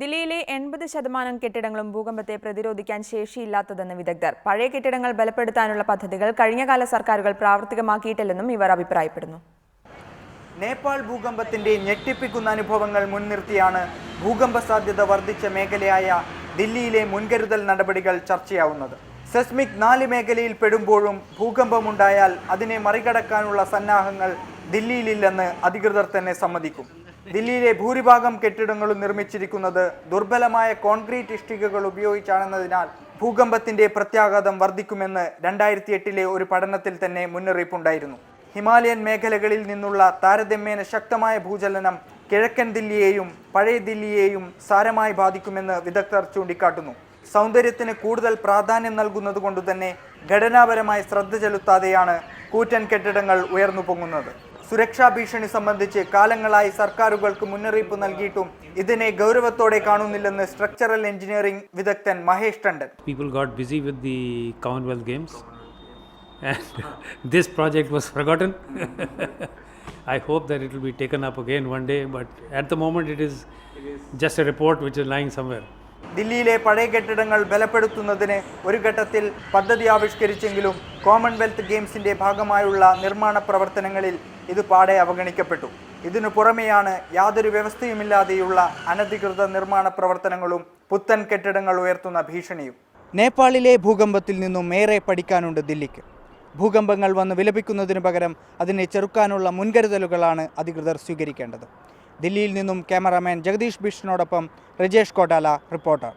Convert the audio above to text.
ദില്ലിയിലെ എൺപത് ശതമാനം കെട്ടിടങ്ങളും ഭൂകമ്പത്തെ പ്രതിരോധിക്കാൻ ശേഷിയില്ലാത്തതെന്ന് വിദഗ്ധർ. പഴയ കെട്ടിടങ്ങൾ ബലപ്പെടുത്താനുള്ള പദ്ധതികൾ കഴിഞ്ഞകാല സർക്കാരുകൾ പ്രാവർത്തികമാക്കിയിട്ടില്ലെന്നും ഇവർ അഭിപ്രായപ്പെടുന്നു. നേപ്പാൾ ഭൂകമ്പത്തിന്റെ ഞെട്ടിപ്പിക്കുന്ന അനുഭവങ്ങൾ മുൻനിർത്തിയാണ് ഭൂകമ്പ സാധ്യത വർദ്ധിച്ച മേഖലയായ ദില്ലിയിലെ മുൻകരുതൽ നടപടികൾ ചർച്ചയാവുന്നത്. സെസ്മിക് നാല് മേഖലയിൽ പെടുമ്പോഴും ഭൂകമ്പമുണ്ടായാൽ അതിനെ മറികടക്കാനുള്ള സന്നാഹങ്ങൾ ദില്ലിയിലില്ലെന്ന് അധികൃതർ തന്നെ സമ്മതിക്കും. ദില്ലിയിലെ ഭൂരിഭാഗം കെട്ടിടങ്ങളും നിർമ്മിച്ചിരിക്കുന്നത് ദുർബലമായ കോൺക്രീറ്റ് ഇഷ്ടികകൾ ഉപയോഗിച്ചാണെന്നതിനാൽ ഭൂകമ്പത്തിന്റെ പ്രത്യാഘാതം വർദ്ധിക്കുമെന്ന് രണ്ടായിരത്തി എട്ടിലെ ഒരു പഠനത്തിൽ തന്നെ മുന്നറിയിപ്പുണ്ടായിരുന്നു. ഹിമാലയൻ മേഖലകളിൽ നിന്നുള്ള താരതമ്യേന ശക്തമായ ഭൂചലനം കിഴക്കൻ ദില്ലിയെയും പഴയ ദില്ലിയെയും സാരമായി ബാധിക്കുമെന്ന് വിദഗ്ധർ ചൂണ്ടിക്കാട്ടുന്നു. സൗന്ദര്യത്തിന് കൂടുതൽ പ്രാധാന്യം നൽകുന്നത് കൊണ്ടുതന്നെ ഘടനാപരമായ ശ്രദ്ധ ചെലുത്താതെയാണ് കൂറ്റൻ കെട്ടിടങ്ങൾ ഉയർന്നു പൊങ്ങുന്നത്. സുരക്ഷാ ഭീഷണി സംബന്ധിച്ച് കാലങ്ങളായി സർക്കാരുകൾക്ക് മുന്നറിയിപ്പ് നൽകിയിട്ടും ഇതിനെ ഗൗരവത്തോടെ കാണുന്നില്ലെന്ന് സ്ട്രക്ചറൽ എഞ്ചിനീയറിംഗ് വിദഗ്ധൻ Mahesh Tandon got busy with the Commonwealth Games and this project was forgotten. I hope that it will be taken up again one day, but at the moment it is just a report which is lying somewhere. ദില്ലിയിലെ പഴയ കെട്ടിടങ്ങൾ ബലപ്പെടുത്തുന്നതിന് ഒരു ഘട്ടത്തിൽ പദ്ധതി ആവിഷ്കരിച്ചെങ്കിലും Commonwealth ഗെയിംസിന്റെ ഭാഗമായുള്ള നിർമ്മാണ പ്രവർത്തനങ്ങളിൽ ഇത് പാടെ അവഗണിക്കപ്പെട്ടു. ഇതിനു പുറമെയാണ് യാതൊരു വ്യവസ്ഥയുമില്ലാതെയുള്ള അനധികൃത നിർമ്മാണ പ്രവർത്തനങ്ങളും പുത്തൻ കെട്ടിടങ്ങൾ ഉയർത്തുന്ന ഭീഷണിയും. നേപ്പാളിലെ ഭൂകമ്പത്തിൽ നിന്നും ഏറെ പഠിക്കാനുണ്ട് ദില്ലിക്ക്. ഭൂകമ്പങ്ങൾ വന്ന് വിലപിക്കുന്നതിനു പകരം അതിനെ ചെറുക്കാനുള്ള മുൻകരുതലുകളാണ് അധികൃതർ സ്വീകരിക്കേണ്ടത്. ദില്ലിയിൽ നിന്നും ക്യാമറാമാൻ ജഗദീഷ് ബിഷ്ണോടൊപ്പം രജേഷ് കോട്ടാല റിപ്പോർട്ടർ.